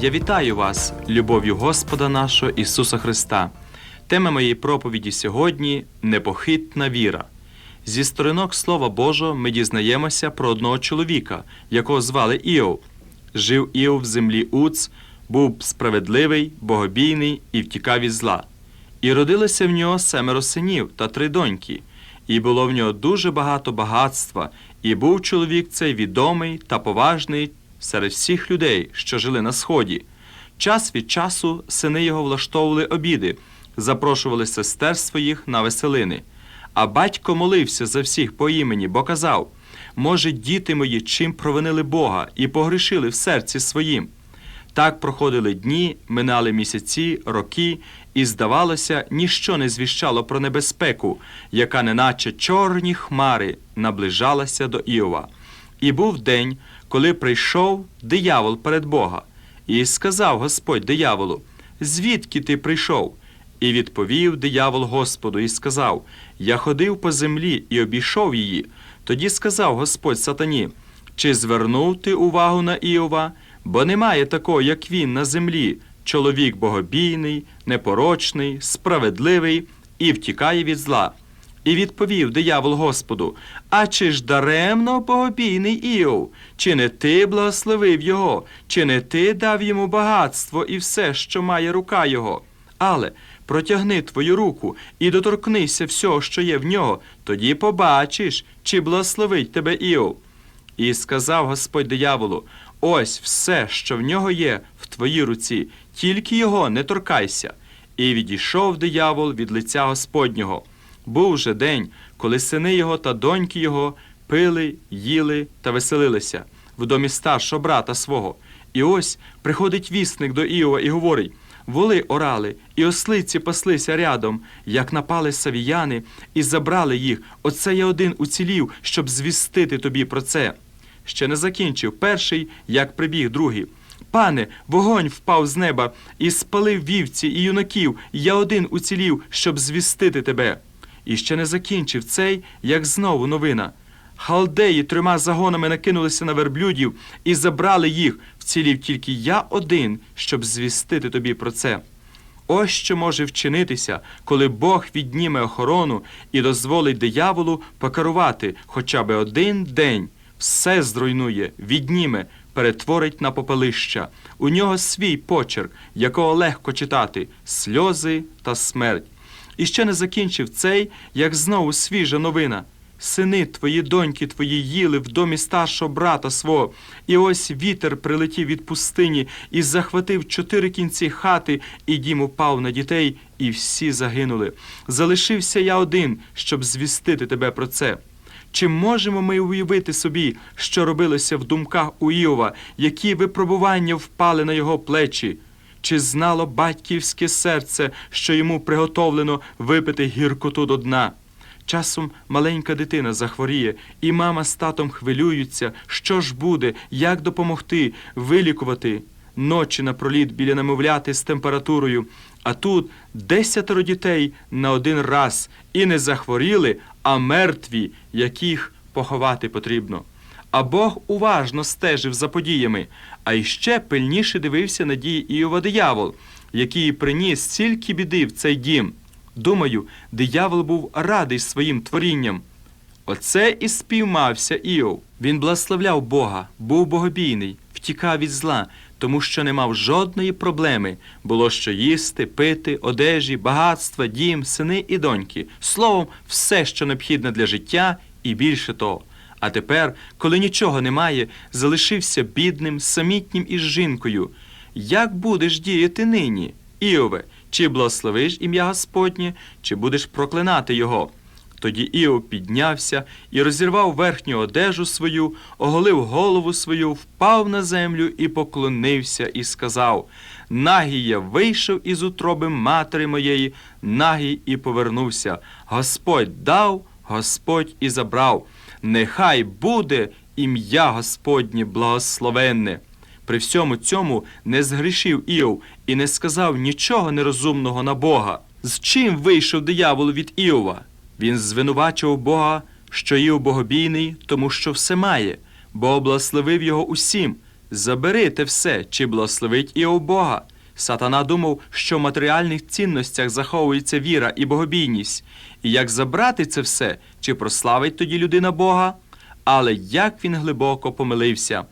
Я вітаю вас, любов'ю Господа нашого Ісуса Христа. Тема моєї проповіді сьогодні непохитна віра. Зі сторінок Слова Божого ми дізнаємося про одного чоловіка, якого звали Іов. Жив Іов в землі Уц, був справедливий, богобійний і втікав від зла. І родилося в нього семеро синів та три доньки, і було в нього дуже багато багатства, і був чоловік цей відомий та поважний серед всіх людей, що жили на сході. Час від часу сини його влаштовували обіди, запрошували сестер своїх на веселини. А батько молився за всіх по імені, бо казав: може, діти мої чим провинили Бога і погрішили в серці своїм. Так проходили дні, минали місяці, роки, і, здавалося, ніщо не звіщало про небезпеку, яка, неначе чорні хмари, наближалася до Іова. І був день, коли прийшов диявол перед Бога, і сказав Господь дияволу: Звідки ти прийшов? І відповів диявол Господу і сказав: Я ходив по землі і обійшов її. Тоді сказав Господь сатані: Чи звернув ти увагу на Іова? Бо немає такого, як він на землі, чоловік богобійний, непорочний, справедливий і втікає від зла. І відповів диявол Господу: А чи ж даремно богобійний Іов? Чи не ти благословив його, чи не ти дав йому багатство і все, що має рука його? Але протягни твою руку і доторкнися всього, що є в нього, тоді побачиш, чи благословить тебе Іов. І сказав Господь дияволу: Ось все, що в нього є в твоїй руці, тільки його не торкайся. І відійшов диявол від лиця Господнього. Був же день, коли сини його та доньки його пили, їли та веселилися в домі старшого брата свого. І ось приходить вісник до Іова і говорить: Воли орали, і ослиці паслися рядом, як напали савіяни, і забрали їх. Оце я один уцілів, щоб звістити тобі про це. Ще не закінчив перший, як прибіг другий. Пане, вогонь впав з неба і спалив вівці і юнаків, я один уцілів, щоб звістити тебе. І ще не закінчив цей, як знову новина. Халдеї трьома загонами накинулися на верблюдів і забрали їх, вцілів тільки я один, щоб звістити тобі про це. Ось що може вчинитися, коли Бог відніме охорону і дозволить дияволу покерувати хоча б один день, все зруйнує, відніме, перетворить на попелища. У нього свій почерк, якого легко читати сльози та смерть. І ще не закінчив цей, як знову свіжа новина. Сини твої, доньки твої їли в домі старшого брата свого, і ось вітер прилетів від пустині і захватив чотири кінці хати, і дім упав на дітей, і всі загинули. Залишився я один, щоб звістити тебе про це. Чи можемо ми уявити собі, що робилося в думках у Іова, які випробування впали на його плечі? Чи знало батьківське серце, що йому приготовлено випити гіркоту до дна? Часом маленька дитина захворіє, і мама з татом хвилюються, що ж буде, як допомогти, вилікувати. Ночі напроліт біля немовляти з температурою, а тут десятеро дітей на один раз і не захворіли, а мертві, яких поховати потрібно. А Бог уважно стежив за подіями, а іще пильніше дивився на дії Іова диявол, який приніс стільки біди в цей дім. Думаю, диявол був радий своїм творінням. Оце і спіймався Іов. Він благословляв Бога, був богобійний, втікав від зла, тому що не мав жодної проблеми. Було що їсти, пити, одежі, багатства, дім, сини і доньки. Словом, все, що необхідне для життя, і більше того. А тепер, коли нічого немає, залишився бідним, самітнім із жінкою. Як будеш діяти нині, Іове? Чи благословиш ім'я Господнє, чи будеш проклинати його? Тоді Іов піднявся і розірвав верхню одежу свою, оголив голову свою, впав на землю і поклонився, і сказав: Нагій я вийшов із утроби матері моєї, нагій і повернувся. Господь дав, Господь і забрав. Нехай буде ім'я Господнє благословенне. При всьому цьому не згрішив Іов і не сказав нічого нерозумного на Бога. З чим вийшов диявол від Іова? Він звинувачував Бога, що Іов богобійний, тому що все має. бо благословив його усім. Забери те все, чи благословить і у Бога. Сатана думав, що в матеріальних цінностях заховується віра і богобійність, і як забрати це все, чи прославить тоді людина Бога? Але як він глибоко помилився.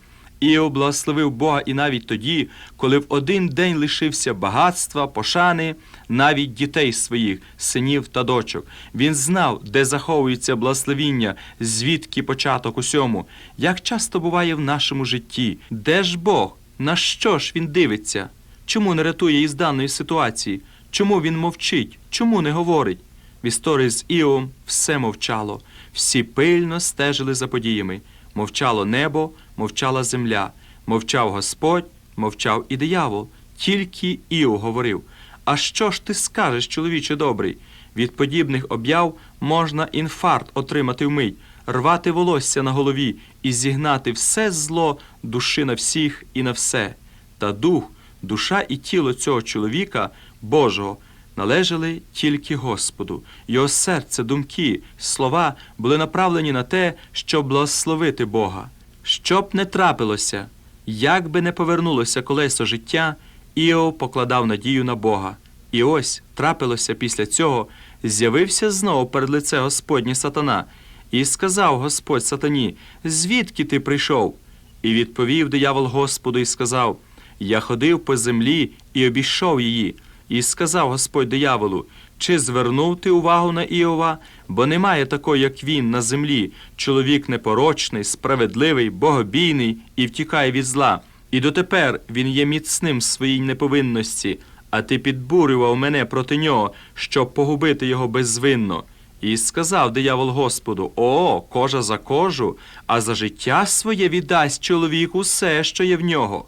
Іов благословив Бога і навіть тоді, коли в один день лишився багатства, пошани, навіть дітей своїх, синів та дочок. Він знав, де заховується благословіння, звідки початок усьому. Як часто буває в нашому житті, де ж Бог? На що ж він дивиться? Чому не рятує із даної ситуації? Чому він мовчить? Чому не говорить? В історії з Іовом все мовчало, всі пильно стежили за подіями. Мовчало небо, мовчала земля, мовчав Господь, мовчав і диявол. Тільки Іов говорив: А що ж ти скажеш, чоловіче добрий? Від подібних об'яв можна інфаркт отримати вмить, рвати волосся на голові і зігнати все зло душі на всіх і на все. Та дух, душа і тіло цього чоловіка Божого належали тільки Господу. Його серце, думки, слова були направлені на те, щоб благословити Бога. Щоб не трапилося, як би не повернулося колесо життя, Іов покладав надію на Бога. І ось трапилося після цього, з'явився знову перед лице Господнє сатана, і сказав Господь сатані, звідки ти прийшов? І відповів диявол Господу і сказав: Я ходив по землі і обійшов її. І сказав Господь дияволу, чи звернув ти увагу на Іова, бо немає такого, як він на землі, чоловік непорочний, справедливий, богобійний і втікає від зла. І дотепер він є міцним в своїй неповинності, а ти підбурював мене проти нього, щоб погубити його беззвинно. І сказав диявол Господу: О, кожа за кожу, а за життя своє віддасть чоловік усе, що є в нього.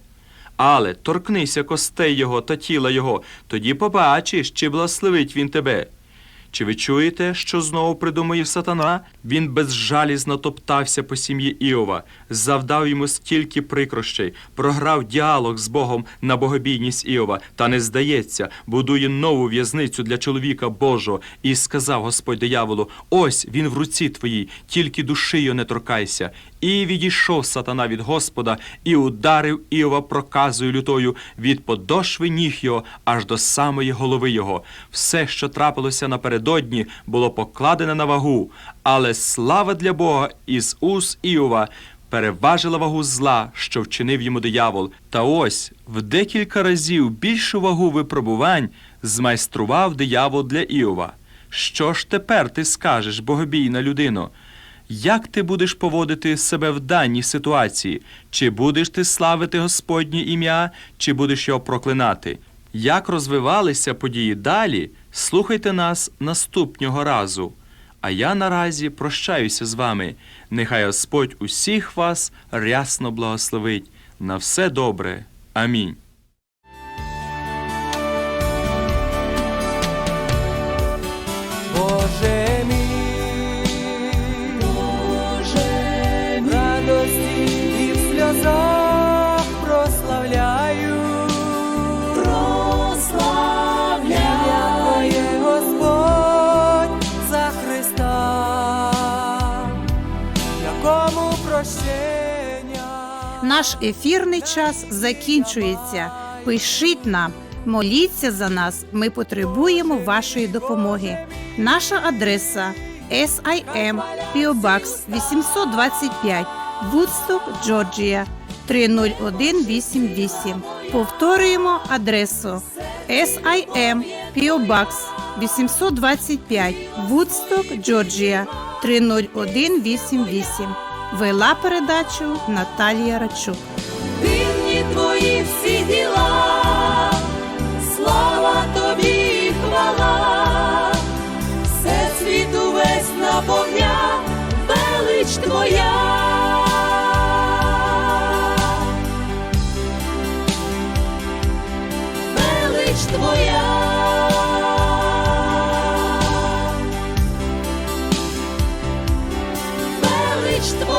Але торкнися костей його та тіла його, тоді побачиш, чи благословить він тебе. Чи ви чуєте, що знову придумує сатана? Він безжалізно топтався по сім'ї Іова, завдав йому стільки прикрощей, програв діалог з Богом на богобійність Іова, та не здається, будує нову в'язницю для чоловіка Божого, і сказав Господь дияволу: Ось він в руці твоїй, тільки його не торкайся. І відійшов сатана від Господа і ударив Іова проказою лютою від подошви ніг його аж до самої голови його. Все, що трапилося напередодні, було покладене на вагу, але слава для Бога із уст Іова переважила вагу зла, що вчинив йому диявол. Та ось в декілька разів більшу вагу випробувань змайстрував диявол для Іова. Що ж тепер ти скажеш, богобійна людино? Як ти будеш поводити себе в даній ситуації? Чи будеш ти славити Господнє ім'я, чи будеш його проклинати? Як розвивалися події далі, слухайте нас наступного разу. А я наразі прощаюся з вами. Нехай Господь усіх вас рясно благословить. На все добре. Амінь. Наш ефірний час закінчується. Пишіть нам, моліться за нас. Ми потребуємо вашої допомоги. Наша адреса SIM PO Box 825 Woodstock, Джорджія 30188. Повторюємо адресу SIM PO Box 825 Woodstock, Джорджія 30188 вела передачу Наталія Рачук. Дивні твої всі діла, слава тобі хвала, все світ увесь наповня, велич твоя. Велич твоя. Велич твоя.